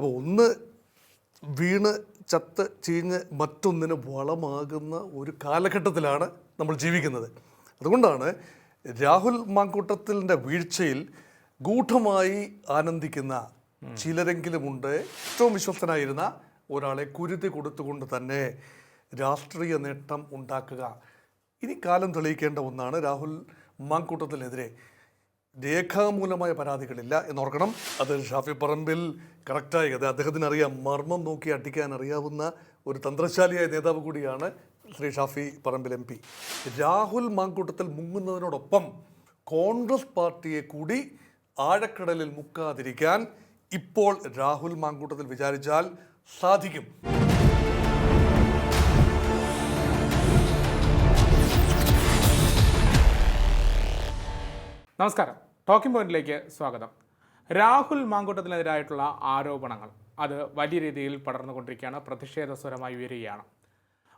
അപ്പോൾ ഒന്ന് വീണ് ചത്ത് ചീഞ്ഞ് മറ്റൊന്നിന് വളമാകുന്ന ഒരു കാലഘട്ടത്തിലാണ് നമ്മൾ ജീവിക്കുന്നത്. അതുകൊണ്ടാണ് രാഹുൽ മാങ്കൂട്ടത്തിന്റെ വീഴ്ചയിൽ ഗൂഢമായി ആനന്ദിക്കുന്ന ചിലരെങ്കിലും ഉണ്ട് ഏറ്റവും വിശ്വസ്തനായിരുന്ന ഒരാളെ കുരുതി കൊടുത്തുകൊണ്ട് തന്നെ രാഷ്ട്രീയ നേട്ടം ഉണ്ടാക്കുക. ഇനി കാലം തെളിയിക്കേണ്ട ഒന്നാണ് രാഹുൽ മാങ്കൂട്ടത്തിനെതിരെ. രേഖാമൂലമായ പരാതികളില്ല എന്നോർക്കണം. അത് ഷാഫി പറമ്പിൽ കറക്റ്റായി അത് അദ്ദേഹത്തിന് അറിയാം മർമ്മം നോക്കി അടിക്കാൻ അറിയാവുന്ന ഒരു തന്ത്രശാലിയായ നേതാവ് കൂടിയാണ് ശ്രീ ഷാഫി പറമ്പിൽ എം പി. രാഹുൽ മാങ്കൂട്ടത്തിൽ മുങ്ങുന്നതിനോടൊപ്പം കോൺഗ്രസ് പാർട്ടിയെ കൂടി ആഴക്കടലിൽ മുക്കാതിരിക്കാൻ ഇപ്പോൾ രാഹുൽ മാങ്കൂട്ടത്തിൽ വിചാരിച്ചാൽ സാധിക്കും. നമസ്കാരം. ടോക്കിംഗ് പോയിന്റിലേക്ക് സ്വാഗതം. രാഹുൽ മാങ്കൂട്ടത്തിനെതിരായിട്ടുള്ള ആരോപണങ്ങൾ. അത് വലിയ രീതിയിൽ പടർന്നുകൊണ്ടിരിക്കുകയാണ്. പ്രതിഷേധ സ്വരമായി ഉയരുകയാണ്.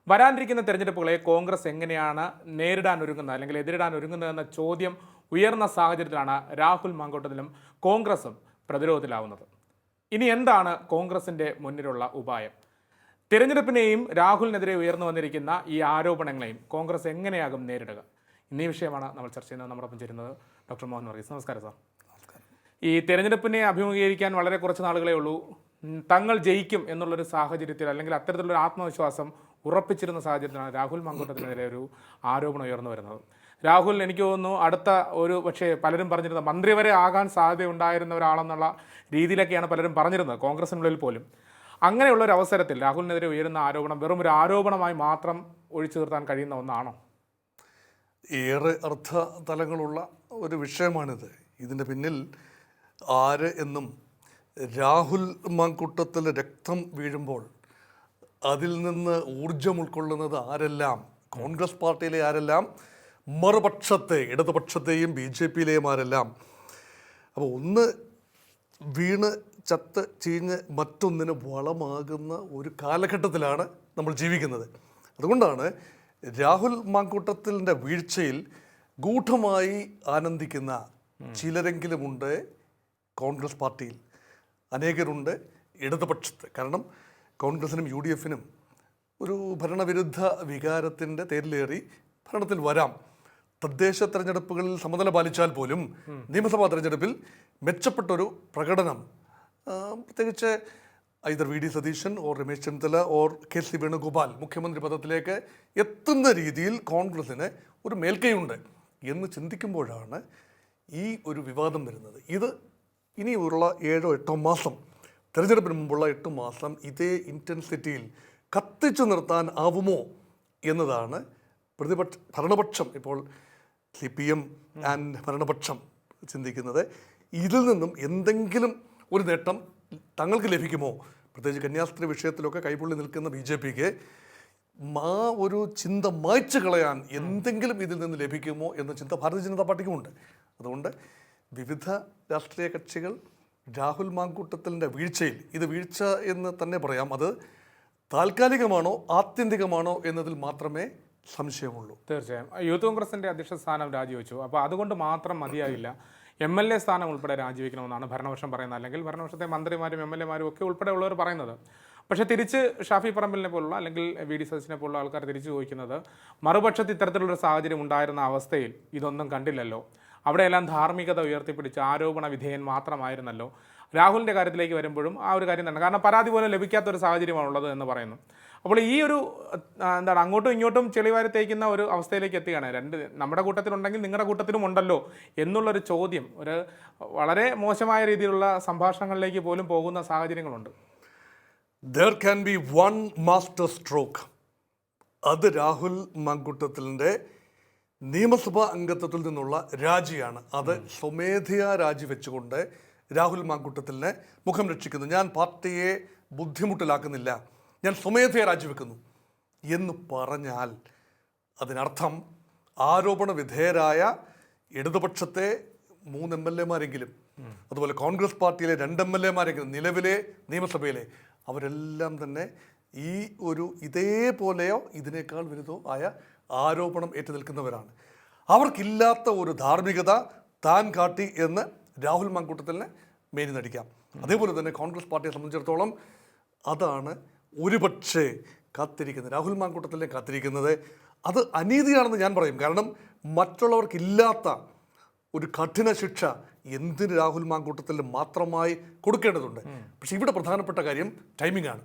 വരാനിരിക്കുന്ന തെരഞ്ഞെടുപ്പുകളെ കോൺഗ്രസ് എങ്ങനെയാണ് നേരിടാൻ ഒരുങ്ങുന്നത്? അല്ലെങ്കിൽ എതിരിടാൻ ഒരുങ്ങുന്നത് എന്ന ചോദ്യം ഉയർന്ന സാഹചര്യത്തിലാണ് രാഹുൽ മാങ്കൂട്ടത്തിലും കോൺഗ്രസും പ്രതിരോധത്തിലാവുന്നത്. ഇനി എന്താണ് കോൺഗ്രസിന്റെ മുന്നിലുള്ള ഉപായം? തിരഞ്ഞെടുപ്പിനെയും രാഹുലിനെതിരെ ഉയർന്നു വന്നിരിക്കുന്ന ഈ ആരോപണങ്ങളെയും കോൺഗ്രസ് എങ്ങനെയാകും നേരിടുക? എന്നീ വിഷയമാണ് നമ്മൾ ചർച്ച ചെയ്യുന്നത്. നമ്മോടൊപ്പം ചേരുന്നത് ഡോക്ടർ മോഹൻ വർഗീസ്. നമസ്കാരം സാർ. ഈ തെരഞ്ഞെടുപ്പിനെ അഭിമുഖീകരിക്കാൻ വളരെ കുറച്ച് നാളുകളേ ഉള്ളൂ. തങ്ങൾ ജയിക്കും എന്നുള്ളൊരു സാഹചര്യത്തിൽ അല്ലെങ്കിൽ അത്തരത്തിലുള്ള ആത്മവിശ്വാസം ഉറപ്പിച്ചിരുന്ന സാഹചര്യത്തിലാണ് രാഹുൽ മങ്കൂട്ടത്തിനെതിരെ ഒരു ആരോപണം ഉയർന്നു വരുന്നത്. രാഹുൽ എനിക്ക് തോന്നുന്നു അടുത്ത ഒരു പക്ഷേ പലരും പറഞ്ഞിരുന്നത് മന്ത്രി വരെ ആകാൻ സാധ്യത ഉണ്ടായിരുന്ന ഒരാളെന്നുള്ള രീതിയിലൊക്കെയാണ് പലരും പറഞ്ഞിരുന്നത് കോൺഗ്രസിനുള്ളിൽ പോലും. അങ്ങനെയുള്ള ഒരു അവസരത്തിൽ രാഹുലിനെതിരെ ഉയരുന്ന ആരോപണം വെറും ഒരു ആരോപണമായി മാത്രം ഒഴിച്ചു നിർത്താൻ കഴിയുന്ന ഒന്നാണോ? ഏറെ അർത്ഥ തലങ്ങളുള്ള ഒരു വിഷയമാണിത്. ഇതിന്റെ പിന്നിൽ ആര് എന്നും രാഹുൽ മാങ്കൂട്ടത്തിൽ രക്തം വീഴുമ്പോൾ അതിൽ നിന്ന് ഊർജം ഉൾക്കൊള്ളുന്നത് ആരെല്ലാം? കോൺഗ്രസ് പാർട്ടിയിലെ ആരെല്ലാം? മറുപക്ഷത്തെ ഇടതുപക്ഷത്തെയും ബി ജെ പിയിലെയും ആരെല്ലാം? അപ്പോൾ ഒന്ന് വീണ് ചത്ത് ചീഞ്ഞ് മറ്റൊന്നിന് വളമാകുന്ന ഒരു കാലഘട്ടത്തിലാണ് നമ്മൾ ജീവിക്കുന്നത്. അതുകൊണ്ടാണ് രാഹുൽ മാങ്കൂട്ടത്തിന്റെ വീഴ്ചയിൽ ഗൂഢമായി ആനന്ദിക്കുന്ന ചിലരെങ്കിലുമുണ്ട് കോൺഗ്രസ് പാർട്ടിയിൽ. അനേകരുണ്ട് ഇടതുപക്ഷത്ത്. കാരണം കോൺഗ്രസിനും യു ഡി എഫിനും ഒരു ഭരണവിരുദ്ധ വികാരത്തിന്റെ തേരിലേറി ഭരണത്തിൽ വരാം. തദ്ദേശ തെരഞ്ഞെടുപ്പുകളിൽ സമനില പാലിച്ചാൽ പോലും നിയമസഭാ തെരഞ്ഞെടുപ്പിൽ മെച്ചപ്പെട്ടൊരു പ്രകടനം പ്രത്യേകിച്ച് either V D Satheesan or Ramesh Chennithala or K C Venugopal മുഖ്യമന്ത്രി പദത്തിലേക്ക് എത്തുന്ന രീതിയിൽ കോൺഗ്രസിന് ഒരു മേൽക്കൈയുണ്ട് എന്ന് ചിന്തിക്കുമ്പോഴാണ് ഈ ഒരു വിവാദം വരുന്നത്. ഇത് ഇനിയുള്ള ഏഴോ എട്ടോ മാസം തെരഞ്ഞെടുപ്പിന് മുമ്പുള്ള എട്ട് മാസം ഇതേ ഇന്റൻസിറ്റിയിൽ കത്തിച്ചു നിർത്താൻ ആവുമോ എന്നതാണ് പ്രതിപക്ഷ ഭരണപക്ഷം ഇപ്പോൾ സി പി എം ആൻഡ് ഭരണപക്ഷം ചിന്തിക്കുന്നത്. ഇതിൽ നിന്നും എന്തെങ്കിലും ഒരു നേട്ടം തങ്ങൾക്ക് ലഭിക്കുമോ? പ്രത്യേകിച്ച് കന്യാസ്ത്രീ വിഷയത്തിലൊക്കെ കൈപൊള്ളി നിൽക്കുന്ന ബി ജെ പിക്ക് മാ ഒരു ചിന്ത മായ്ച്ചു കളയാൻ എന്തെങ്കിലും ഇതിൽ നിന്ന് ലഭിക്കുമോ എന്ന ചിന്ത ഭാരതീയ ജനതാ പാർട്ടിക്കുമുണ്ട് അതുകൊണ്ട് വിവിധ രാഷ്ട്രീയ കക്ഷികൾ രാഹുൽ മാങ്കൂട്ടത്തിന്റെ വീഴ്ചയിൽ ഇത് വീഴ്ച എന്ന് തന്നെ പറയാം അത് താൽക്കാലികമാണോ ആത്യന്തികമാണോ എന്നതിൽ മാത്രമേ സംശയമുള്ളൂ. തീർച്ചയായും. യൂത്ത് കോൺഗ്രസിന്റെ അധ്യക്ഷ സ്ഥാനം രാജിവെച്ചു. അപ്പോൾ അതുകൊണ്ട് മാത്രം മതിയായില്ല എം എൽ എ സ്ഥാനം ഉൾപ്പെടെ രാജിവെക്കണമെന്നാണ് ഭരണപക്ഷം പറയുന്നത്. അല്ലെങ്കിൽ ഭരണപക്ഷത്തെ മന്ത്രിമാരും എം എൽ എമാരും ഒക്കെ ഉൾപ്പെടെ ഉള്ളവർ പറയുന്നത്. പക്ഷേ തിരിച്ച് ഷാഫി പറമ്പലിനെ പോലുള്ള അല്ലെങ്കിൽ വി ഡി സതീശിനെ പോലുള്ള ആൾക്കാർ തിരിച്ചു ചോദിക്കുന്നത് മറുപക്ഷത്ത് ഇത്തരത്തിലുള്ള സാഹചര്യം ഉണ്ടായിരുന്ന അവസ്ഥയിൽ ഇതൊന്നും കണ്ടില്ലല്ലോ. അവിടെയെല്ലാം ധാർമ്മികത ഉയർത്തിപ്പിടിച്ച് ആരോപണ വിധേയൻ മാത്രമായിരുന്നല്ലോ. രാഹുലിന്റെ കാര്യത്തിലേക്ക് വരുമ്പോഴും ആ ഒരു കാര്യം തന്നെ. കാരണം പരാതി പോലും ലഭിക്കാത്ത ഒരു സാഹചര്യമാണുള്ളത് എന്ന് പറയുന്നു. അപ്പോൾ ഈ ഒരു എന്താണ് അങ്ങോട്ടും ഇങ്ങോട്ടും ചെളിവാരി തേക്കുന്ന ഒരു അവസ്ഥയിലേക്ക് എത്തുകയാണ്. രണ്ട് നമ്മുടെ കൂട്ടത്തിലുണ്ടെങ്കിൽ നിങ്ങളുടെ കൂട്ടത്തിലും ഉണ്ടല്ലോ എന്നുള്ളൊരു ചോദ്യം ഒരു വളരെ മോശമായ രീതിയിലുള്ള സംഭാഷണങ്ങളിലേക്ക് പോലും പോകുന്ന സാഹചര്യങ്ങളുണ്ട്. There can be one master stroke അത് രാഹുൽ മങ്കുട്ടത്തിലിന്റെ നിയമസഭാ അംഗത്വത്തിൽ നിന്നുള്ള രാജിയാണ്. അത് സ്വമേധയാ രാജിവെച്ചുകൊണ്ട് രാഹുൽ മാങ്കുട്ടത്തിലിനെ മുഖം രക്ഷിക്കുന്നു. ഞാൻ പാർട്ടിയെ ബുദ്ധിമുട്ടിലാക്കുന്നില്ല. ഞാൻ സ്വമേധയാ രാജിവെക്കുന്നു എന്ന് പറഞ്ഞാൽ അതിനർത്ഥം ആരോപണ വിധേയരായ ഇടതുപക്ഷത്തെ മൂന്ന് എം എൽ എമാരെങ്കിലും അതുപോലെ കോൺഗ്രസ് പാർട്ടിയിലെ രണ്ട് എം എൽ എമാരെങ്കിലും നിലവിലെ നിയമസഭയിലെ അവരെല്ലാം തന്നെ ഈ ഒരു ഇതേപോലെയോ ഇതിനേക്കാൾ വലുതോ ആയ ആരോപണം ഏറ്റു നിൽക്കുന്നവരാണ് അവർക്കില്ലാത്ത ഒരു ധാർമ്മികത താൻ കാട്ടി എന്ന് രാഹുൽ മാങ്കൂട്ടത്തിനെ മേനി നടിക്കാം. അതേപോലെ തന്നെ കോൺഗ്രസ് പാർട്ടിയെ സംബന്ധിച്ചിടത്തോളം അതാണ് ഒരുപക്ഷെ കാത്തിരിക്കുന്നത് രാഹുൽ മാങ്കൂട്ടത്തിലെ കാത്തിരിക്കുന്നത്. അത് അനീതിയാണെന്ന് ഞാൻ പറയും. കാരണം മറ്റുള്ളവർക്കില്ലാത്ത ഒരു കഠിന ശിക്ഷ എന്തിന് രാഹുൽ മാങ്കൂട്ടത്തിൽ മാത്രമായി കൊടുക്കേണ്ടതുണ്ട്? പക്ഷേ ഇവിടെ പ്രധാനപ്പെട്ട കാര്യം ടൈമിംഗ് ആണ്.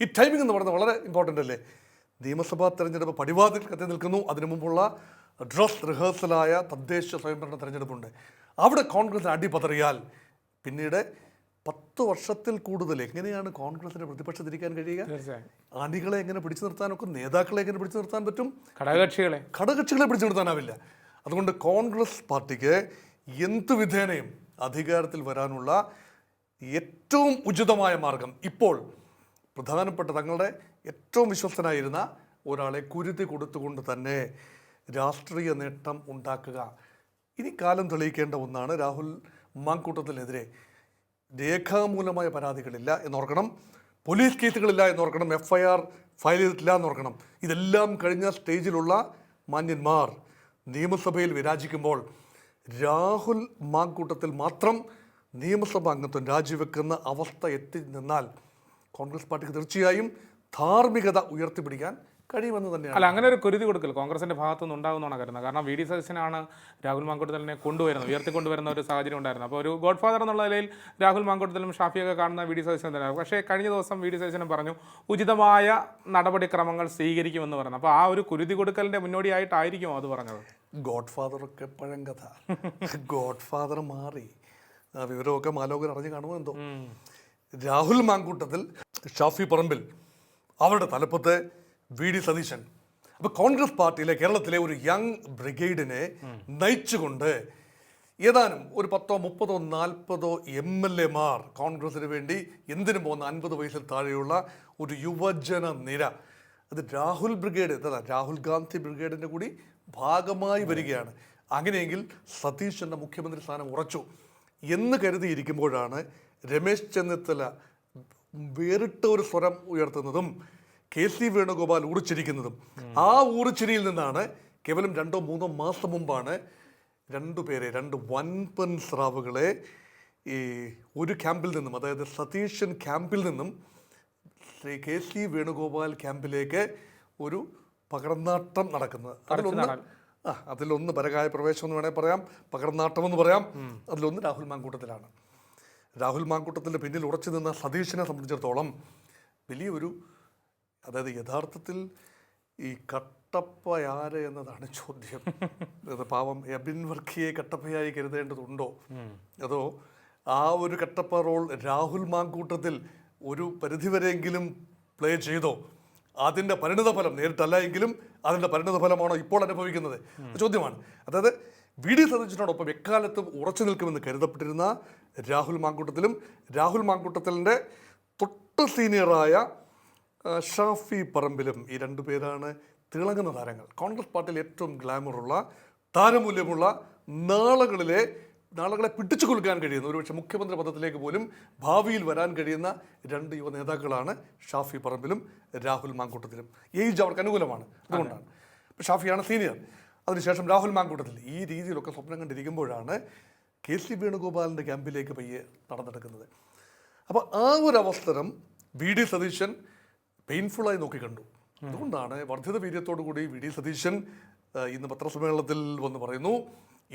ഈ ടൈമിംഗ് എന്ന് പറയുന്നത് വളരെ ഇമ്പോർട്ടന്റ് അല്ലേ? നിയമസഭാ തെരഞ്ഞെടുപ്പ് പടിവാതിൽ കത്തി നിൽക്കുന്നു. അതിനു മുമ്പുള്ള ഡ്രസ് റിഹേഴ്സലായ തദ്ദേശ സ്വയംഭരണ തെരഞ്ഞെടുപ്പുണ്ട്. അവിടെ കോൺഗ്രസ് അടിപതറിയാൽ പിന്നീട് പത്ത് വർഷത്തിൽ കൂടുതൽ എങ്ങനെയാണ് കോൺഗ്രസിന് പ്രതിപക്ഷത്തിരിക്കാൻ കഴിയുക? അണികളെ എങ്ങനെ പിടിച്ചു നിർത്താനൊക്കെ നേതാക്കളെ എങ്ങനെ പിടിച്ചു നിർത്താൻ പറ്റും? ഘടകകക്ഷികളെ. ഘടകകക്ഷികളെ പിടിച്ചു നിർത്താനാവില്ല. അതുകൊണ്ട് കോൺഗ്രസ് പാർട്ടിക്ക് എന്ത് വിധേനയും അധികാരത്തിൽ വരാനുള്ള ഏറ്റവും ഉചിതമായ മാർഗം ഇപ്പോൾ പ്രധാനപ്പെട്ട തങ്ങളുടെ ഏറ്റവും വിശ്വസ്തനായിരുന്ന ഒരാളെ കുരുതി കൊടുത്തുകൊണ്ട് തന്നെ രാഷ്ട്രീയ നേട്ടം ഉണ്ടാക്കുക. ഇനി കാലം തെളിയിക്കേണ്ട ഒന്നാണ് രാഹുൽ മാങ്കൂട്ടത്തിനെതിരെ രേഖാമൂലമായ പരാതികളില്ല എന്നോർക്കണം. പോലീസ് കേസുകളില്ല എന്നോർക്കണം. എഫ് ഐ ആർ ഫയൽ ചെയ്തിട്ടില്ല എന്നോർക്കണം. ഇതെല്ലാം കഴിഞ്ഞ സ്റ്റേജിലുള്ള മാന്യന്മാർ നിയമസഭയിൽ വിരാജിക്കുമ്പോൾ രാഹുൽ മാങ്കൂട്ടത്തിൽ മാത്രം നിയമസഭാ അംഗത്വം രാജിവെക്കുന്ന അവസ്ഥ എത്തി നിന്നാൽ കോൺഗ്രസ് പാർട്ടിക്ക് തീർച്ചയായും ധാർമ്മികത ഉയർത്തിപ്പിടിക്കാൻ കഴിയുമെന്ന് തന്നെയാണ്. അല്ല അങ്ങനെ ഒരു കുരുതി കൊടുക്കൽ കോൺഗ്രസിന്റെ ഭാഗത്തുനിന്ന് ഉണ്ടാകുമെന്നാണ് കരുതുന്നത്. കാരണം വി ഡി സതീശനാണ് രാഹുൽ മാങ്കോട്ടുതലിനെ കൊണ്ടുവരുന്നത് ഉയർത്തിക്കൊണ്ടുവരുന്ന ഒരു സാഹചര്യം ഉണ്ടായിരുന്നു. അപ്പോൾ ഒരു ഗോഡ് ഫാദർ എന്നുള്ള നിലയിൽ രാഹുൽ മാങ്കോട്ടുതലും ഷാഫിയൊക്കെ കാണുന്ന വി ഡി സതീശൻ തന്നെയാണ് പക്ഷേ കഴിഞ്ഞ ദിവസം വി ഡി സതീശനും പറഞ്ഞു ഉചിതമായ നടപടിക്രമങ്ങൾ സ്വീകരിക്കുമെന്ന് പറഞ്ഞു. അപ്പോൾ ആ ഒരു കുരുതി കൊടുക്കലിന്റെ മുന്നോടിയായിട്ടായിരിക്കും അത് പറഞ്ഞത്? ഗോഡ് ഫാദറൊക്കെ പഴങ്കഥ ഗോഡ് ഫാദർ മാറി വിവരമൊക്കെ മാലോകർ അറിഞ്ഞു കാണുമോ എന്തോ? രാഹുൽ മാങ്കൂട്ടത്തിൽ ഷാഫി പറമ്പിൽ അവരുടെ തലപ്പത്ത് വി ഡി സതീശൻ. അപ്പൊ കോൺഗ്രസ് പാർട്ടിയിലെ കേരളത്തിലെ ഒരു യങ് ബ്രിഗേഡിനെ നയിച്ചുകൊണ്ട് ഏതാനും ഒരു പത്തോ മുപ്പതോ നാൽപ്പതോ എം എൽ എമാർ കോൺഗ്രസിന് വേണ്ടി എന്തിനു പോകുന്ന അൻപത് വയസ്സിൽ താഴെയുള്ള ഒരു യുവജന നിര. അത് രാഹുൽ ബ്രിഗേഡ് എന്താ രാഹുൽ ഗാന്ധി ബ്രിഗേഡിന്റെ കൂടി ഭാഗമായി വരികയാണ്. അങ്ങനെയെങ്കിൽ സതീഷ് എന്ന മുഖ്യമന്ത്രി സ്ഥാനം ഉറച്ചു എന്ന് കരുതിയിരിക്കുമ്പോഴാണ് രമേശ് ചെന്നിത്തല വേറിട്ട ഒരു സ്വരം ഉയർത്തുന്നതും കെ സി വേണുഗോപാൽ ഊറിച്ചിരിക്കുന്നതും. ആ ഊറിച്ചിരിയിൽ നിന്നാണ് കേവലം രണ്ടോ മൂന്നോ മാസം മുമ്പാണ് രണ്ടു പേരെ രണ്ട് വൻപൻ സ്രാവുകളെ ഈ ഒരു ക്യാമ്പിൽ നിന്നും അതായത് സതീശൻ ക്യാമ്പിൽ നിന്നും ശ്രീ കെ സി വേണുഗോപാൽ ക്യാമ്പിലേക്ക് ഒരു പകർന്നാട്ടം നടക്കുന്നത് അതിലൊന്ന് ആ അതിലൊന്ന് പരകായ പ്രവേശം എന്ന് വേണേൽ പറയാം പകർന്നാട്ടം എന്ന് പറയാം. അതിലൊന്ന് രാഹുൽ മാങ്കൂട്ടത്തിലാണ്. രാഹുൽ മാങ്കൂട്ടത്തിന്റെ പിന്നിൽ ഉറച്ചു നിന്ന സതീശനെ സംബന്ധിച്ചിടത്തോളം വലിയൊരു അതായത് യഥാർത്ഥത്തിൽ ഈ കട്ടപ്പയാര് എന്നതാണ് ചോദ്യം. അത് പാവം എബിൻ വർക്കിയെ കട്ടപ്പയായി കരുതേണ്ടതുണ്ടോ? അതോ ആ ഒരു കട്ടപ്പ റോൾ രാഹുൽ മാങ്കൂട്ടത്തിൽ ഒരു പരിധിവരെയെങ്കിലും പ്ലേ ചെയ്തോ? അതിന്റെ പരിണിതഫലം നേരിട്ടല്ല എങ്കിലും അതിന്റെ പരിണിതഫലമാണോ ഇപ്പോൾ അനുഭവിക്കുന്നത്? ചോദ്യമാണ്. അതായത് വി ഡി സതീശനോടൊപ്പം എക്കാലത്തും ഉറച്ചു നിൽക്കുമെന്ന് കരുതപ്പെട്ടിരുന്ന രാഹുൽ മാങ്കൂട്ടത്തിലും രാഹുൽ മാങ്കൂട്ടത്തിലിന്റെ തൊട്ട് സീനിയറായ ഷാഫി പറമ്പിലും ഈ രണ്ടു പേരാണ് തിളങ്ങുന്ന താരങ്ങൾ. കോൺഗ്രസ് പാർട്ടിയിൽ ഏറ്റവും ഗ്ലാമറുള്ള താരമൂല്യമുള്ള നാളുകളിലെ നാളുകളെ പിടിച്ചു കൊടുക്കാൻ കഴിയുന്ന ഒരുപക്ഷെ മുഖ്യമന്ത്രി പദത്തിലേക്ക് പോലും ഭാവിയിൽ വരാൻ കഴിയുന്ന രണ്ട് യുവ നേതാക്കളാണ് ഷാഫി പറമ്പിലും രാഹുൽ മാങ്കൂട്ടത്തിലും. ഏജ് അവർക്ക് അനുകൂലമാണ്. അതുകൊണ്ടാണ്. ഷാഫിയാണ് സീനിയർ. അതിനുശേഷം രാഹുൽ മാങ്കൂട്ടത്തിൽ ഈ രീതിയിലൊക്കെ സ്വപ്നം കണ്ടിരിക്കുമ്പോഴാണ് കെ സി വേണുഗോപാലിന്റെ ക്യാമ്പിലേക്ക് പയ്യെ നടന്നെടുക്കുന്നത്. അപ്പോൾ ആ ഒരു അവസരം വി ഡി സതീശൻ പെയിൻഫുള്ളായി നോക്കിക്കണ്ടു അതുകൊണ്ടാണ് വർദ്ധിത വീര്യത്തോടു കൂടി വി ഡി സതീശൻ ഇന്ന് പത്രസമ്മേളനത്തിൽ വന്ന് പറയുന്നു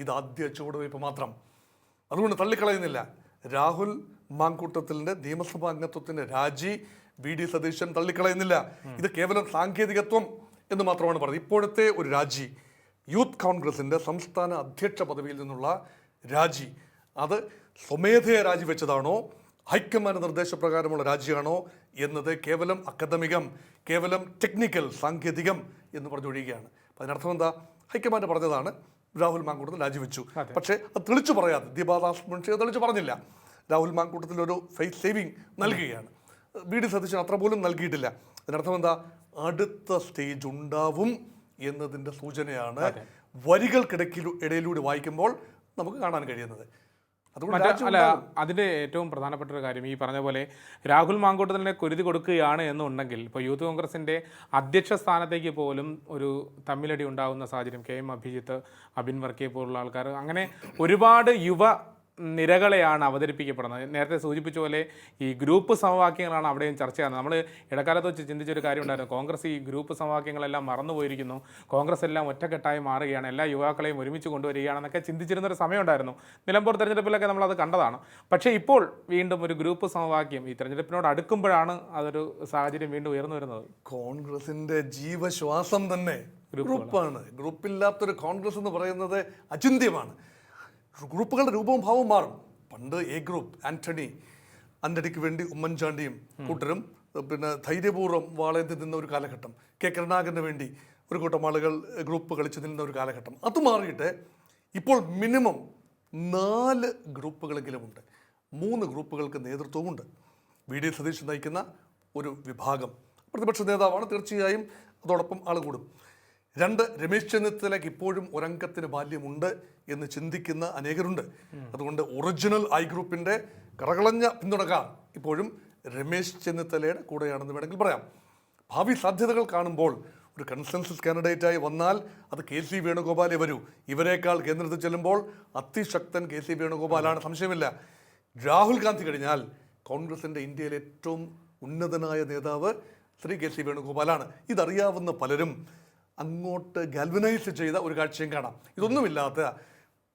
ഇത് ആദ്യ ചുവടുവയ്പ് മാത്രം. അതുകൊണ്ട് തള്ളിക്കളയുന്നില്ല. രാഹുൽ മാങ്കൂട്ടത്തിന്റെ നിയമസഭാ അംഗത്വത്തിന്റെ രാജി വി ഡി സതീശൻ തള്ളിക്കളയുന്നില്ല. ഇത് കേവലം സാങ്കേതികത്വം എന്ന് മാത്രമാണ് പറയുന്നത് ഇപ്പോഴത്തെ ഒരു രാജി യൂത്ത് കോൺഗ്രസിന്റെ സംസ്ഥാന അധ്യക്ഷ പദവിയിൽ നിന്നുള്ള രാജി. അത് സ്വമേധയെ രാജിവെച്ചതാണോ ഹൈക്കമാൻഡ് നിർദ്ദേശപ്രകാരമുള്ള രാജിയാണോ എന്നത് കേവലം അക്കാദമികം കേവലം ടെക്നിക്കൽ സാങ്കേതികം എന്ന് പറഞ്ഞൊഴിയുകയാണ്. അപ്പം അതിനർത്ഥം എന്താ? ഹൈക്കമാൻഡ് പറഞ്ഞതാണ് രാഹുൽ മാങ്കൂട്ടത്തിൽ രാജിവെച്ചു പക്ഷേ അത് തെളിച്ചു പറയാതെ ദീപാദാസ് മുൻഷി തെളിച്ചു പറഞ്ഞില്ല. രാഹുൽ മാങ്കൂട്ടത്തിൽ ഒരു ഫേസ് സേവിങ് നൽകുകയാണ്. വി ഡി സതീശൻ അത്ര പോലും നൽകിയിട്ടില്ല. അതിനർത്ഥം എന്താ? അടുത്ത സ്റ്റേജ് ഉണ്ടാവും. എന്നതിന്റെ സൂചനയാണ് വരികൾക്കിടയ്ക്ക് ഇടയിലൂടെ വായിക്കുമ്പോൾ നമുക്ക് കാണാൻ കഴിയുന്നത്. അല്ല അതിന്റെ ഏറ്റവും പ്രധാനപ്പെട്ട ഒരു കാര്യം ഈ പറഞ്ഞ പോലെ രാഹുൽ മാങ്കൂട്ടത്തിനെ കുരുതി കൊടുക്കുകയാണ് എന്നുണ്ടെങ്കിൽ ഇപ്പോൾ യൂത്ത് കോൺഗ്രസിന്റെ അധ്യക്ഷ സ്ഥാനത്തേക്ക് പോലും ഒരു തമ്മിലടി ഉണ്ടാകുന്ന സാഹചര്യം കെ എം അഭിജിത്ത് അബിൻ വർക്കിയെ പോലുള്ള ആൾക്കാർ അങ്ങനെ ഒരുപാട് യുവ നിരകളെയാണ് അവതരിപ്പിക്കപ്പെടുന്നത്. നേരത്തെ സൂചിപ്പിച്ച പോലെ ഈ ഗ്രൂപ്പ് സമവാക്യങ്ങളാണ് അവിടെയും ചർച്ചയാകുന്നത് നമ്മൾ ഇടക്കാലത്ത് വെച്ച് ചിന്തിച്ചൊരു കാര്യം ഉണ്ടായിരുന്നു കോൺഗ്രസ് ഈ ഗ്രൂപ്പ് സമവാക്യങ്ങളെല്ലാം മറന്നുപോയിരിക്കുന്നു. കോൺഗ്രസ് എല്ലാം ഒറ്റക്കെട്ടായി മാറുകയാണ്. എല്ലാ യുവാക്കളെയും ഒരുമിച്ച് കൊണ്ടുവരികയാണെന്നൊക്കെ ചിന്തിച്ചിരുന്ന ചിന്തിച്ചിരുന്നൊരു സമയമുണ്ടായിരുന്നു. നിലമ്പൂർ തെരഞ്ഞെടുപ്പിലൊക്കെ നമ്മളത് കണ്ടതാണ്. പക്ഷേ ഇപ്പോൾ വീണ്ടും ഒരു ഗ്രൂപ്പ് സമവാക്യം ഈ തെരഞ്ഞെടുപ്പിനോട് അടുക്കുമ്പോഴാണ് അതൊരു സാഹചര്യം വീണ്ടും ഉയർന്നു വരുന്നത്. കോൺഗ്രസിന്റെ ജീവശ്വാസം തന്നെ ഗ്രൂപ്പാണ്. ഗ്രൂപ്പില്ലാത്തൊരു കോൺഗ്രസ് എന്ന് പറയുന്നത് അചിന്ത്യമാണ്. ഗ്രൂപ്പുകളുടെ രൂപവും ഭാവവും മാറും. പണ്ട് എ ഗ്രൂപ്പ് ആന്റണി അന്തടിക്ക് വേണ്ടി ഉമ്മൻചാണ്ടിയും കൂട്ടരും പിന്നെ ധൈര്യപൂർവം വാളയത്തിൽ നിന്ന ഒരു കാലഘട്ടം കെ കരുണാകരന് വേണ്ടി ഒരു കൂട്ടം ആളുകൾ ഗ്രൂപ്പ് കളിച്ചു നിന്ന ഒരു കാലഘട്ടം. അത് മാറിയിട്ട് ഇപ്പോൾ മിനിമം നാല് ഗ്രൂപ്പുകളെങ്കിലും ഉണ്ട്. മൂന്ന് ഗ്രൂപ്പുകൾക്ക് നേതൃത്വമുണ്ട് വി. ഡി. സതീശൻ നയിക്കുന്ന ഒരു വിഭാഗം. പ്രതിപക്ഷ നേതാവാണ് തീർച്ചയായും അതോടൊപ്പം ആൾ കൂടും. രണ്ട് രമേശ് ചെന്നിത്തലയ്ക്ക് ഇപ്പോഴും ഒരംഗത്തിന് ബാല്യമുണ്ട് എന്ന് ചിന്തിക്കുന്ന അനേകരുണ്ട്. അതുകൊണ്ട് ഒറിജിനൽ ഐ ഗ്രൂപ്പിന്റെ കറകളഞ്ഞ പിന്തുണക്കാർ ഇപ്പോഴും രമേശ് ചെന്നിത്തലയുടെ കൂടെയാണെന്ന് വേണമെങ്കിൽ പറയാം. ഭാവി സാധ്യതകൾ കാണുമ്പോൾ ഒരു കൺസെൻസസ് കാൻഡിഡേറ്റായി വന്നാൽ അത് കെ സി വേണുഗോപാലേ വരൂ. ഇവരെക്കാൾ കേന്ദ്രത്തിൽ ചെല്ലുമ്പോൾ അതിശക്തൻ കെ സി വേണുഗോപാലാണ്. സംശയമില്ല. രാഹുൽ ഗാന്ധി കഴിഞ്ഞാൽ കോൺഗ്രസിന്റെ ഇന്ത്യയിലെ ഏറ്റവും ഉന്നതനായ നേതാവ് ശ്രീ കെ സി വേണുഗോപാലാണ്. ഇതറിയാവുന്ന പലരും അങ്ങോട്ട് ഗൽവനൈസ് ചെയ്ത ഒരു കാഴ്ചയും കാണാം. ഇതൊന്നുമില്ലാത്ത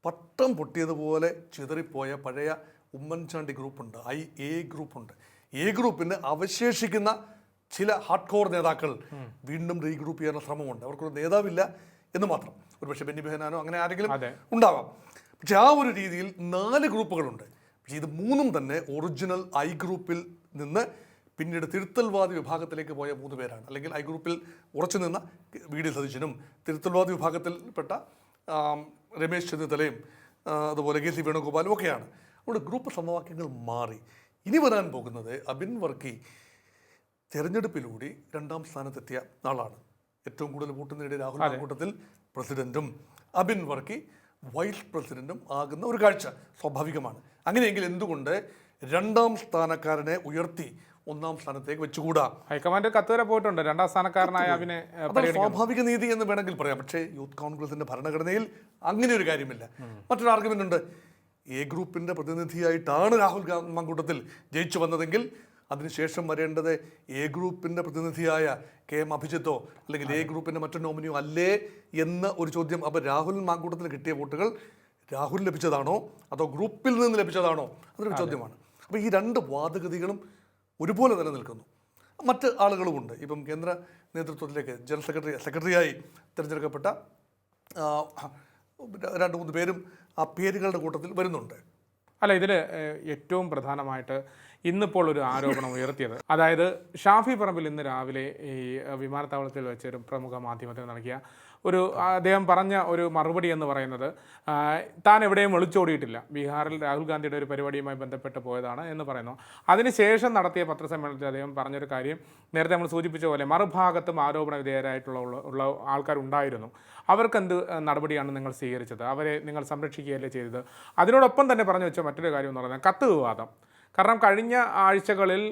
പട്ടം പൊട്ടിയതുപോലെ ചിതറിപ്പോയ പഴയ ഉമ്മൻചാണ്ടി ഗ്രൂപ്പുണ്ട്. ഐ എ ഗ്രൂപ്പുണ്ട്. എ ഗ്രൂപ്പിന് അവശേഷിക്കുന്ന ചില ഹാർഡ് കോർ നേതാക്കൾ വീണ്ടും റീഗ്രൂപ്പ് ചെയ്യാനുള്ള ശ്രമമുണ്ട്. അവർക്കൊരു നേതാവില്ല എന്ന് മാത്രം. ഒരു പക്ഷേ ബെന്നി ബെഹനാനോ അങ്ങനെ ആരെങ്കിലും ഉണ്ടാവാം. പക്ഷെ ആ ഒരു രീതിയിൽ നാല് ഗ്രൂപ്പുകളുണ്ട്. പക്ഷേ ഇത് മൂന്നും തന്നെ ഒറിജിനൽ ഐ ഗ്രൂപ്പിൽ നിന്ന് പിന്നീട് തിരുത്തൽവാദി വിഭാഗത്തിലേക്ക് പോയ മൂന്ന് പേരാണ്. അല്ലെങ്കിൽ ഐ ഗ്രൂപ്പിൽ ഉറച്ചു നിന്ന വി ഡി സതീശനും തിരുത്തൽവാദി വിഭാഗത്തിൽപ്പെട്ട രമേശ് ചെന്നിത്തലയും അതുപോലെ കെ സി വേണുഗോപാലും ഒക്കെയാണ്. അവിടെ ഗ്രൂപ്പ് സമവാക്യങ്ങൾ മാറി. ഇനി വരാൻ പോകുന്നത് അബിൻ വർക്കി തെരഞ്ഞെടുപ്പിലൂടെ രണ്ടാം സ്ഥാനത്തെത്തിയ ആളാണ്. ഏറ്റവും കൂടുതൽ വോട്ട് നേടിയ രാഹുൽ കൂട്ടത്തിൽ പ്രസിഡന്റും അബിൻ വർക്കി വൈസ് പ്രസിഡന്റും ആകുന്ന ഒരു കാഴ്ച സ്വാഭാവികമാണ്. അങ്ങനെയെങ്കിൽ എന്തുകൊണ്ട് രണ്ടാം സ്ഥാനക്കാരനെ ഉയർത്തി ഒന്നാം സ്ഥാനത്തേക്ക് വെച്ചുകൂടാ. ഹൈക്കമാൻഡ് കത്ത് വരെ പോയിട്ടുണ്ട്. രണ്ടാം സ്ഥാനക്കാരനായ അവിനെ സ്വാഭാവിക നീതി എന്ന് വേണമെങ്കിൽ പറയാം. പക്ഷേ യൂത്ത് കോൺഗ്രസിന്റെ ഭരണഘടനയിൽ അങ്ങനെ ഒരു കാര്യമില്ല. മറ്റൊരു ആർഗ്യുമെന്റ് ഉണ്ട്. എ ഗ്രൂപ്പിന്റെ പ്രതിനിധിയായിട്ടാണ് രാഹുൽ ഗാന്ധി മങ്കൂട്ടത്തിൽ ജയിച്ചു വന്നതെങ്കിൽ അതിനുശേഷം വരേണ്ടത് എ ഗ്രൂപ്പിന്റെ പ്രതിനിധിയായ കെ എം അഭിജിത്തോ അല്ലെങ്കിൽ എ ഗ്രൂപ്പിന്റെ മറ്റു നോമിനിയോ അല്ലേ എന്ന ഒരു ചോദ്യം അപ്പോൾ രാഹുൽ മാങ്കൂട്ടത്തിന് കിട്ടിയ വോട്ടുകൾ രാഹുൽ ലഭിച്ചതാണോ? അതോ ഗ്രൂപ്പിൽ നിന്ന് ലഭിച്ചതാണോ? അതൊരു ചോദ്യമാണ്. അപ്പോൾ ഈ രണ്ട് വാദഗതികളും ഒരുപോലെ നിലനിൽക്കുന്നു. മറ്റ് ആളുകളുമുണ്ട്. ഇപ്പം കേന്ദ്ര നേതൃത്വത്തിലേക്ക് ജനറൽ സെക്രട്ടറി സെക്രട്ടറിയായി തിരഞ്ഞെടുക്കപ്പെട്ട രണ്ട് മൂന്ന് പേരും ആ പേരുകളുടെ കൂട്ടത്തിൽ വരുന്നുണ്ട്. അല്ല ഇതിൽ ഏറ്റവും പ്രധാനമായിട്ട് ഇന്നിപ്പോൾ ഒരു ആരോപണം ഉയർത്തിയത്. അതായത് ഷാഫി പറമ്പിൽ ഇന്ന് രാവിലെ ഈ വിമാനത്താവളത്തിൽ വെച്ച് ഒരു പ്രമുഖ മാധ്യമത്തിന് നൽകിയ ഒരു അദ്ദേഹം പറഞ്ഞ ഒരു മറുപടി എന്ന് പറയുന്നത് താൻ എവിടെയും ഒളിച്ചോടിയിട്ടില്ല. ബീഹാറിൽ രാഹുൽ ഗാന്ധിയുടെ ഒരു പരിപാടിയുമായി ബന്ധപ്പെട്ട് പോയതാണ് എന്ന് പറയുന്നു. അതിനുശേഷം നടത്തിയ പത്രസമ്മേളനത്തിൽ അദ്ദേഹം പറഞ്ഞൊരു കാര്യം നേരത്തെ നമ്മൾ സൂചിപ്പിച്ച പോലെ മറുഭാഗത്തും ആരോപണ വിധേയരായിട്ടുള്ള ഉള്ള- ആൾക്കാരുണ്ടായിരുന്നു. അവർക്കെന്ത് നടപടിയാണ് നിങ്ങൾ സ്വീകരിച്ചത്? അവരെ നിങ്ങൾ സംരക്ഷിക്കുകയല്ലേ ചെയ്തത്? അതിനോടൊപ്പം തന്നെ പറഞ്ഞു വെച്ച മറ്റൊരു കാര്യം എന്ന് പറയുന്നത് കത്ത് വിവാദം. കാരണം കഴിഞ്ഞ ആഴ്ചകളിൽ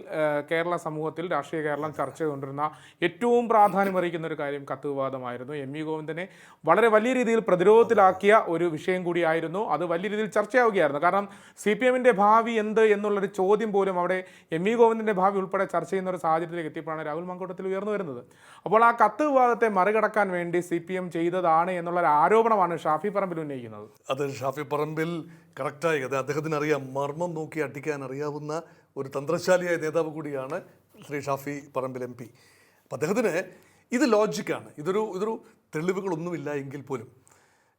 കേരള സമൂഹത്തിൽ രാഷ്ട്രീയ കേരളം ചർച്ച ചെയ്തുകൊണ്ടിരുന്ന ഏറ്റവും പ്രാധാന്യമറിയിക്കുന്ന ഒരു കാര്യം കത്ത് വിവാദമായിരുന്നു എം വി ഗോവിന്ദനെ വളരെ വലിയ രീതിയിൽ പ്രതിരോധത്തിലാക്കിയ ഒരു വിഷയം കൂടിയായിരുന്നു. അത് വലിയ രീതിയിൽ ചർച്ചയാവുകയായിരുന്നു. കാരണം സി പി എമ്മിന്റെ ഭാവി എന്ത് എന്നുള്ളൊരു ചോദ്യം പോലും അവിടെ എം വി ഗോവിന്ദന്റെ ഭാവി ഉൾപ്പെടെ ചർച്ച ചെയ്യുന്ന ഒരു സാഹചര്യത്തിലേക്ക് എത്തിയപ്പോഴാണ് രാഹുൽ മങ്കോട്ടത്തിൽ ഉയർന്നു വരുന്നത്. അപ്പോൾ ആ കത്ത് വിവാദത്തെ മറികടക്കാൻ വേണ്ടി സി പി എം ചെയ്തതാണ് എന്നുള്ളൊരു ആരോപണമാണ് ഷാഫി പറമ്പിൽ ഉന്നയിക്കുന്നത്. അത് ഷാഫി പറമ്പിൽ കറക്റ്റായി അത് അദ്ദേഹത്തിന് അറിയാം മർമ്മം നോക്കി അടിക്കാൻ അറിയാവുന്ന ഒരു തന്ത്രശാലിയായ നേതാവ് കൂടിയാണ് ശ്രീ ഷാഫി പറമ്പിൽ എം പി. അപ്പം അദ്ദേഹത്തിന് ഇത് ലോജിക്കാണ്. ഇതൊരു ഇതൊരു തെളിവുകളൊന്നുമില്ല എങ്കിൽ പോലും.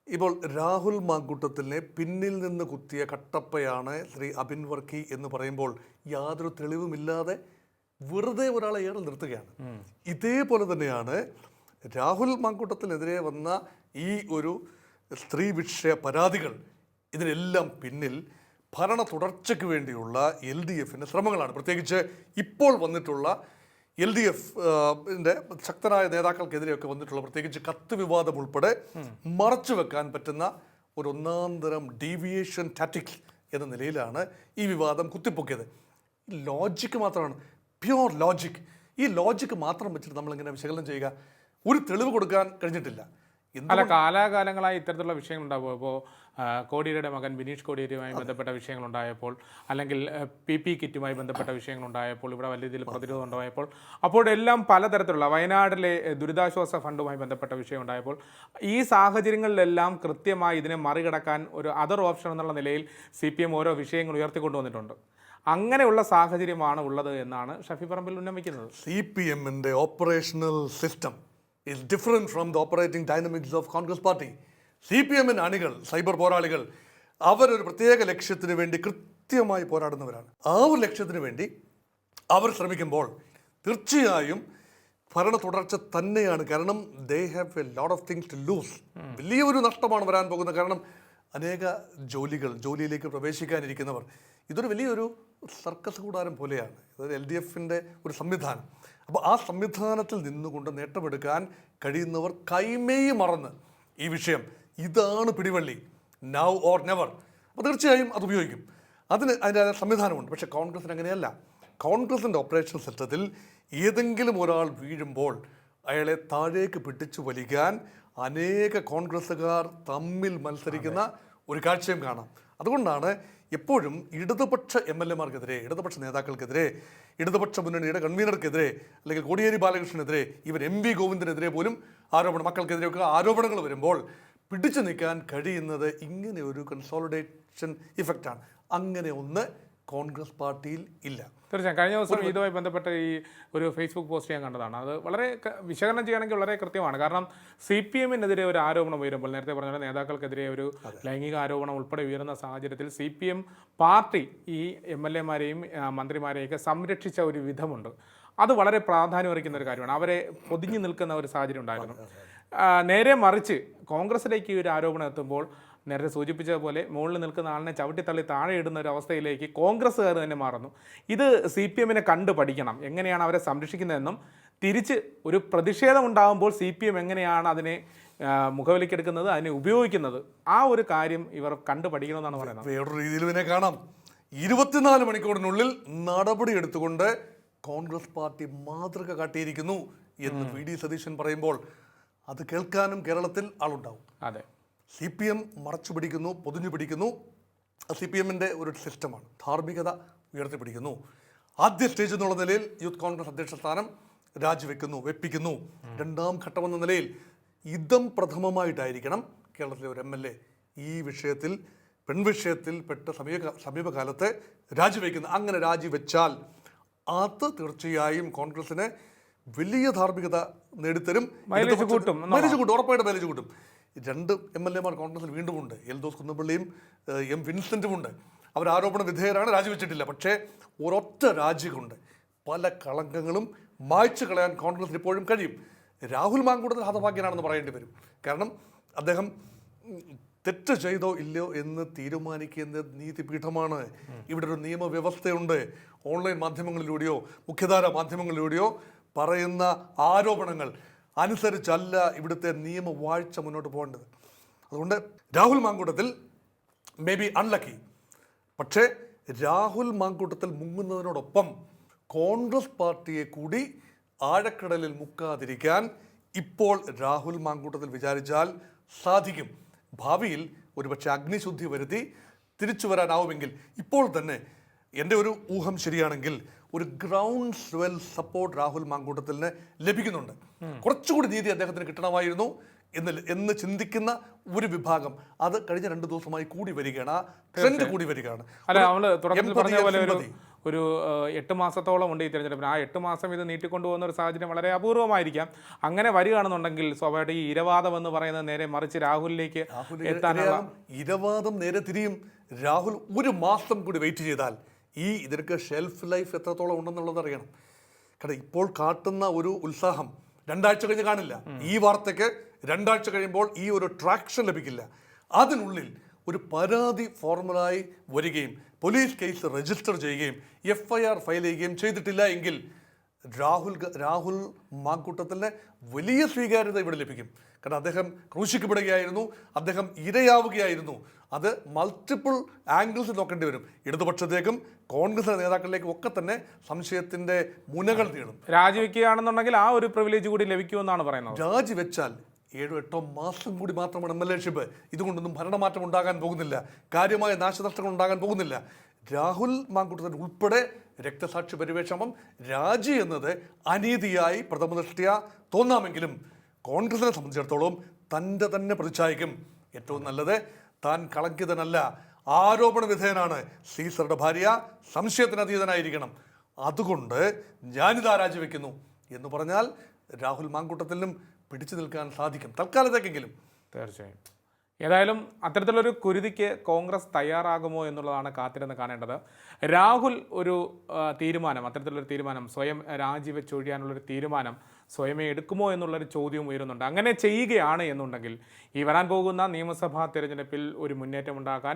ഇപ്പോൾ രാഹുൽ മാങ്കൂട്ടത്തിനെ പിന്നിൽ നിന്ന് കുത്തിയ കട്ടപ്പയാണ് ശ്രീ അബിൻ വർക്കി എന്ന് പറയുമ്പോൾ യാതൊരു തെളിവുമില്ലാതെ വെറുതെ ഒരാളെ ഏറെ നിർത്തുകയാണ്. ഇതേപോലെ തന്നെയാണ് രാഹുൽ മാങ്കൂട്ടത്തിനെതിരെ വന്ന ഈ ഒരു സ്ത്രീ വിഷയ പരാതികൾ ഇതിനെല്ലാം പിന്നിൽ ഭരണ തുടർച്ചയ്ക്ക് വേണ്ടിയുള്ള എൽ ഡി എഫിന്റെ ശ്രമങ്ങളാണ്. പ്രത്യേകിച്ച് ഇപ്പോൾ വന്നിട്ടുള്ള എൽ ഡി എഫ് ശക്തരായ നേതാക്കൾക്കെതിരെയൊക്കെ വന്നിട്ടുള്ള പ്രത്യേകിച്ച് കത്ത് വിവാദം ഉൾപ്പെടെ മറച്ചു വെക്കാൻ പറ്റുന്ന ഒരു ഒന്നാന്തരം ഡീവിയേഷൻ ടാറ്റിക് എന്ന നിലയിലാണ് ഈ വിവാദം കുത്തിപ്പൊക്കിയത്. ലോജിക്ക് മാത്രമാണ്. പ്യുവർ ലോജിക് ഈ ലോജിക്ക് മാത്രം വെച്ചിട്ട് നമ്മളിങ്ങനെ വിശകലനം ചെയ്യുക ഒരു തെളിവ് കൊടുക്കാൻ കഴിഞ്ഞിട്ടില്ല. അല്ല കാലാകാലങ്ങളായി ഇത്തരത്തിലുള്ള വിഷയങ്ങൾ ഉണ്ടാവുക ഇപ്പോൾ കോടിയേരിയുടെ മകൻ ബിനീഷ് കോടിയേരിയുമായി ബന്ധപ്പെട്ട വിഷയങ്ങളുണ്ടായപ്പോൾ അല്ലെങ്കിൽ പി പി കിറ്റുമായി ബന്ധപ്പെട്ട വിഷയങ്ങളുണ്ടായപ്പോൾ ഇവിടെ വലിയ രീതിയിൽ പ്രതിരോധം ഉണ്ടായപ്പോൾ അപ്പോഴെല്ലാം പലതരത്തിലുള്ള വയനാട്ടിലെ ദുരിതാശ്വാസ ഫണ്ടുമായി ബന്ധപ്പെട്ട വിഷയം ഉണ്ടായപ്പോൾ ഈ സാഹചര്യങ്ങളിലെല്ലാം കൃത്യമായി ഇതിനെ മറികടക്കാൻ ഒരു അതർ ഓപ്ഷൻ എന്നുള്ള നിലയിൽ സി പി എം ഓരോ വിഷയങ്ങൾ ഉയർത്തിക്കൊണ്ടുവന്നിട്ടുണ്ട്. അങ്ങനെയുള്ള സാഹചര്യമാണ് ഉള്ളത് എന്നാണ് ഷഫി പറമ്പിൽ ഉന്നമിക്കുന്നത്. സി പി എമ്മിന്റെ operational system is different from the operating dynamics of Congress party C P എമ്മിന് അണികൾ സൈബർ പോരാളികൾ അവരൊരു പ്രത്യേക ലക്ഷ്യത്തിന് വേണ്ടി കൃത്യമായി പോരാടുന്നവരാണ്. ആ ഒരു ലക്ഷ്യത്തിന് വേണ്ടി അവർ ശ്രമിക്കുമ്പോൾ തീർച്ചയായും ഭരണ തുടർച്ച തന്നെയാണ്. കാരണം they have a lot of things to lose വലിയൊരു നഷ്ടമാണ് വരാൻ പോകുന്നത്. കാരണം അനേക ജോലികൾ ജോലിയിലേക്ക് പ്രവേശിക്കാനിരിക്കുന്നവർ. ഇതൊരു വലിയൊരു സർക്കസ് കൂടാരം പോലെയാണ്. അതായത് എൽ ഡി എഫിന്റെ ഒരു സംവിധാനം. അപ്പോൾ ആ സംവിധാനത്തിൽ നിന്നുകൊണ്ട് നേട്ടമെടുക്കാൻ കഴിയുന്നവർ കൈമേയി മറന്ന് ഈ വിഷയം ഇതാണ് പിടിവള്ളി. നൗ ഓർ നെവർ അപ്പോൾ തീർച്ചയായും അത് ഉപയോഗിക്കും. അതിന് അതിന്റെ സംവിധാനമുണ്ട്. പക്ഷേ കോൺഗ്രസിന് അങ്ങനെയല്ല. കോൺഗ്രസിന്റെ ഓപ്പറേഷൻ സിസ്റ്റത്തിൽ ഏതെങ്കിലും ഒരാൾ വീഴുമ്പോൾ അയാളെ താഴേക്ക് പിടിച്ചു വലിക്കാൻ അനേക കോൺഗ്രസ്സുകാർ തമ്മിൽ മത്സരിക്കുന്ന ഒരു കാഴ്ചയും കാണാം. അതുകൊണ്ടാണ് എപ്പോഴും ഇടതുപക്ഷ എം എൽ എമാർക്കെതിരെ ഇടതുപക്ഷ നേതാക്കൾക്കെതിരെ ഇടതുപക്ഷ മുന്നണിയുടെ കൺവീനർക്കെതിരെ അല്ലെങ്കിൽ കോടിയേരി ബാലകൃഷ്ണനെതിരെ ഇവർ എം വി ഗോവിന്ദനെതിരെ പോലും ആരോപണം മക്കൾക്കെതിരെയൊക്കെ ആരോപണങ്ങൾ വരുമ്പോൾ പിടിച്ചു നിൽക്കാൻ കഴിയുന്നത് ഇങ്ങനെ ഒരു കൺസോളിഡേഷൻ ഇഫക്റ്റാണ് അങ്ങനെ ഒന്ന് കോൺഗ്രസ് പാർട്ടിയിൽ ഇല്ല. തീർച്ചയായും. കഴിഞ്ഞ ദിവസം ഇതുമായി ബന്ധപ്പെട്ട ഈ ഒരു ഫേസ്ബുക്ക് പോസ്റ്റ് ഞാൻ കണ്ടതാണ്. അത് വളരെ വിശകലനം ചെയ്യുകയാണെങ്കിൽ വളരെ കൃത്യമാണ്. കാരണം സി പി എമ്മിനെതിരെ ഒരു ആരോപണം ഉയരുമ്പോൾ നേരത്തെ പറഞ്ഞ നേതാക്കൾക്കെതിരെ ഒരു ലൈംഗിക ആരോപണം ഉൾപ്പെടെ ഉയരുന്ന സാഹചര്യത്തിൽ സി പി എം പാർട്ടി ഈ എം എൽ എമാരെയും മന്ത്രിമാരെയൊക്കെ സംരക്ഷിച്ച ഒരു വിധമുണ്ട്. അത് വളരെ പ്രാധാന്യം അറിയിക്കുന്ന ഒരു കാര്യമാണ്. അവരെ പൊതിഞ്ഞു നിൽക്കുന്ന ഒരു സാഹചര്യം ഉണ്ടായിരുന്നു. നേരെ മറിച്ച് കോൺഗ്രസിലേക്ക് ഈ ഒരു ആരോപണം എത്തുമ്പോൾ നേരത്തെ സൂചിപ്പിച്ചതുപോലെ മുകളിൽ നിൽക്കുന്ന ആളിനെ ചവിട്ടിത്തള്ളി താഴെ ഇടുന്ന ഒരു അവസ്ഥയിലേക്ക് കോൺഗ്രസ്സുകാർ തന്നെ മാറുന്നു. ഇത് സി പി എമ്മിനെ കണ്ട് പഠിക്കണം. എങ്ങനെയാണ് അവരെ സംരക്ഷിക്കുന്നതെന്നും തിരിച്ച് ഒരു പ്രതിഷേധം ഉണ്ടാകുമ്പോൾ സി പി എം എങ്ങനെയാണ് അതിനെ മുഖവിലക്കെടുക്കുന്നത് അതിനെ ഉപയോഗിക്കുന്നത് ആ ഒരു കാര്യം ഇവർ കണ്ടു പഠിക്കണമെന്നാണ് പറയുന്നത്. വേറൊരു രീതിയിൽ ഇതിനെ കാണാം. ഇരുപത്തിനാല് മണിക്കൂറിനുള്ളിൽ നടപടി എടുത്തുകൊണ്ട് കോൺഗ്രസ് പാർട്ടി മാതൃക കാട്ടിയിരിക്കുന്നു എന്ന് വി ഡി സതീശൻ പറയുമ്പോൾ അത് കേൾക്കാനും കേരളത്തിൽ ആളുണ്ടാവും. അതെ. സി പി എം മറച്ചു പിടിക്കുന്നു പൊതിഞ്ഞു പിടിക്കുന്നു. സി പി എമ്മിന്റെ ഒരു സിസ്റ്റമാണ്. ധാർമ്മികത ഉയർത്തിപ്പിടിക്കുന്നു. ആദ്യ സ്റ്റേജ് എന്നുള്ള നിലയിൽ യൂത്ത് കോൺഗ്രസ് അധ്യക്ഷ സ്ഥാനം രാജിവെക്കുന്നു വെപ്പിക്കുന്നു. രണ്ടാം ഘട്ടമെന്ന നിലയിൽ ഇതം പ്രഥമമായിട്ടായിരിക്കണം കേരളത്തിലെ ഒരു എം എൽ എ ഈ വിഷയത്തിൽ പെൺവിഷയത്തിൽ പെട്ട സമീപ സമീപകാലത്ത് രാജിവെക്കുന്നു അങ്ങനെ രാജിവെച്ചാൽ അത് തീർച്ചയായും കോൺഗ്രസിന് വലിയ ധാർമ്മികത നേടിത്തരും. മൈലേജ് കൂട്ടും മൈലേജ് കൂട്ടും ഉറപ്പായിട്ട് മൈലേജ് കൂട്ടും. രണ്ട് എം എൽ എമാർ കോൺഗ്രസിൽ വീണ്ടും ഉണ്ട്. എൽദോസ് കുന്നപ്പള്ളിയും എം വിൻസെന്റും ഉണ്ട്. അവർ ആരോപണ വിധേയരാണ് രാജിവെച്ചിട്ടില്ല. പക്ഷേ ഒരൊറ്റ രാജി കൊണ്ട് പല കളങ്കങ്ങളും മായ്ച്ചു കളയാൻ കോൺഗ്രസിന് ഇപ്പോഴും കഴിയും. രാഹുൽ മാങ്കൂട്ടത്തിൽ ഹതഭാഗ്യനാണെന്ന് പറയേണ്ടി വരും. കാരണം അദ്ദേഹം തെറ്റ് ചെയ്തോ ഇല്ലയോ എന്ന് തീരുമാനിക്കുന്ന നീതിപീഠമാണ്. ഇവിടെ ഒരു നിയമവ്യവസ്ഥയുണ്ട്. ഓൺലൈൻ മാധ്യമങ്ങളിലൂടെയോ മുഖ്യധാര മാധ്യമങ്ങളിലൂടെയോ പറയുന്ന ആരോപണങ്ങൾ അനുസരിച്ചല്ല ഇവിടുത്തെ നിയമവാഴ്ച മുന്നോട്ട് പോകേണ്ടത്. അതുകൊണ്ട് Rahul Mankoottathil may be unlucky പക്ഷേ രാഹുൽ മാങ്കൂട്ടത്തിൽ മുങ്ങുന്നതിനോടൊപ്പം കോൺഗ്രസ് പാർട്ടിയെ കൂടി ആഴക്കടലിൽ മുക്കാതിരിക്കാൻ ഇപ്പോൾ രാഹുൽ മാങ്കൂട്ടത്തിൽ വിചാരിച്ചാൽ സാധിക്കും. ഭാവിയിൽ ഒരുപക്ഷെ അഗ്നിശുദ്ധി വരുത്തി തിരിച്ചു വരാനാവുമെങ്കിൽ ഇപ്പോൾ തന്നെ എന്റെ ഒരു ഊഹം ശരിയാണെങ്കിൽ ഒരു ഗ്രൗണ്ട് സ്വെൽ സപ്പോർട്ട് രാഹുൽ മാങ്കൂട്ടത്തിന് ലഭിക്കുന്നുണ്ട്. കുറച്ചുകൂടി നീതി അദ്ദേഹത്തിന് കിട്ടണമായിരുന്നു എന്ന് എന്ന് ചിന്തിക്കുന്ന ഒരു വിഭാഗം. അത് കഴിഞ്ഞ രണ്ട് ദിവസമായി കൂടി വരികയാണ്. ആ ട്രെൻഡ് കൂടി വരികയാണ്. അല്ല നമ്മൾ തുടക്കത്തിൽ പറഞ്ഞ പോലെ ഒരു ഒരു എട്ട് മാസത്തോളം ഉണ്ട് ഈ തിരഞ്ഞെടുപ്പിന്. ആ എട്ട് മാസം ഇത് നീട്ടിക്കൊണ്ടുപോകുന്ന ഒരു സാഹചര്യം വളരെ അപൂർവമായിരിക്കാം. അങ്ങനെ വരികയാണെന്നുണ്ടെങ്കിൽ സ്വാഭാവികമായിട്ട് ഈ ഇരവാദം എന്ന് പറയുന്നത് നേരെ മറിച്ച് രാഹുലിലേക്ക് എത്താനുള്ള ഇരവാദം നേരെ തിരിയും. രാഹുൽ ഒരു മാസം കൂടി വെയിറ്റ് ചെയ്താൽ ഈ ഇതിനൊക്കെ ഷെൽഫ് ലൈഫ് എത്രത്തോളം ഉണ്ടെന്നുള്ളത് അറിയണം. കാരണം ഇപ്പോൾ കാട്ടുന്ന ഒരു ഉത്സാഹം രണ്ടാഴ്ച കഴിഞ്ഞ് കാണില്ല. ഈ വാർത്തയ്ക്ക് രണ്ടാഴ്ച കഴിയുമ്പോൾ ഈ ഒരു ട്രാക്ഷൻ ലഭിക്കില്ല. അതിനുള്ളിൽ ഒരു പരാതി ഫോർമലായി വരികയും പോലീസ് കേസ് രജിസ്റ്റർ ചെയ്യുകയും എഫ് ഐ ആർ ഫയൽ ചെയ്യുകയും ചെയ്തിട്ടില്ല എങ്കിൽ രാഹുൽ രാഹുൽ മാക്കൂട്ടത്തിന് വലിയ സ്വീകാര്യത ഇവിടെ ലഭിക്കും. കാരണം അദ്ദേഹം ക്രൂശിക്കപ്പെടുകയായിരുന്നു. അദ്ദേഹം ഇരയാവുകയായിരുന്നു. അത് മൾട്ടിപ്പിൾ ആംഗിൾസ് നോക്കേണ്ടി വരും. ഇടതുപക്ഷത്തേക്കും കോൺഗ്രസ് നേതാക്കളിലേക്കും ഒക്കെ തന്നെ സംശയത്തിന്റെ മുനകൾ തീടും. രാജിവെക്കുകയാണെന്നുണ്ടെങ്കിൽ ആ ഒരു പ്രിവിലേജ് കൂടി ലഭിക്കുമെന്നാണ് പറയുന്നത്. രാജിവെച്ചാൽ ഏഴോ എട്ടോ മാസം കൂടി മാത്രമാണ് എം എൽ എഷിപ്പ് ഇതുകൊണ്ടൊന്നും ഭരണമാറ്റം ഉണ്ടാകാൻ പോകുന്നില്ല. കാര്യമായ നാശനഷ്ടങ്ങൾ ഉണ്ടാകാൻ പോകുന്നില്ല. രാഹുൽ മാങ്കുട്ടൻ ഉൾപ്പെടെ രക്തസാക്ഷി പരിവേഷമം രാജി എന്നത് അനീതിയായി പ്രഥമദൃഷ്ടിയ തോന്നാമെങ്കിലും കോൺഗ്രസിനെ സംബന്ധിച്ചിടത്തോളം തന്റെ തന്നെ പ്രതിച്ഛായക്കും ഏറ്റവും നല്ലത് താൻ കളങ്കിതനല്ല ആരോപണ വിധേയനാണ്. സീസറുടെ ഭാര്യ സംശയത്തിനതീതനായിരിക്കണം അതുകൊണ്ട് ഞാനിതാ രാജിവെക്കുന്നു എന്ന് പറഞ്ഞാൽ രാഹുൽ മാങ്കൂട്ടത്തിലും പിടിച്ചു നിൽക്കാൻ സാധിക്കും. തൽക്കാലത്തേക്കെങ്കിലും. തീർച്ചയായും. ഏതായാലും അത്തരത്തിലൊരു കുരുതിക്ക് കോൺഗ്രസ് തയ്യാറാകുമോ എന്നുള്ളതാണ് കാത്തിരുന്ന് കാണേണ്ടത്. രാഹുൽ ഒരു തീരുമാനം അത്തരത്തിലൊരു തീരുമാനം സ്വയം രാജിവെച്ചൊഴിയാനുള്ളൊരു തീരുമാനം സ്വയമേ എടുക്കുമോ എന്നുള്ളൊരു ചോദ്യം ഉയരുന്നുണ്ട്. അങ്ങനെ ചെയ്യുകയാണ് എന്നുണ്ടെങ്കിൽ ഈ വരാൻ പോകുന്ന നിയമസഭാ തിരഞ്ഞെടുപ്പിൽ ഒരു മുന്നേറ്റം ഉണ്ടാക്കാൻ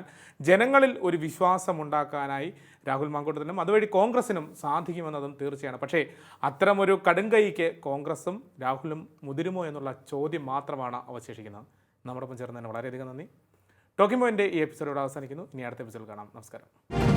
ജനങ്ങളിൽ ഒരു വിശ്വാസം ഉണ്ടാക്കാനായി രാഹുൽ മാങ്കൂട്ടത്തിനും അതുവഴി കോൺഗ്രസിനും സാധിക്കുമെന്നതും തീർച്ചയാണ്. പക്ഷേ അത്തരമൊരു കടുങ്കൈക്ക് കോൺഗ്രസും രാഹുലും മുതിരുമോ എന്നുള്ള ചോദ്യം മാത്രമാണ് അവശേഷിക്കുന്നത്. നമ്മോടൊപ്പം ചേർന്നതിന് വളരെയധികം നന്ദി. ടോക്കിംഗ് പോയിന്റ് ഈ എപ്പിസോഡ് ഇവിടെ അവസാനിക്കുന്നു. ഇനി അടുത്ത എപ്പിസോഡിൽ കാണാം. നമസ്കാരം.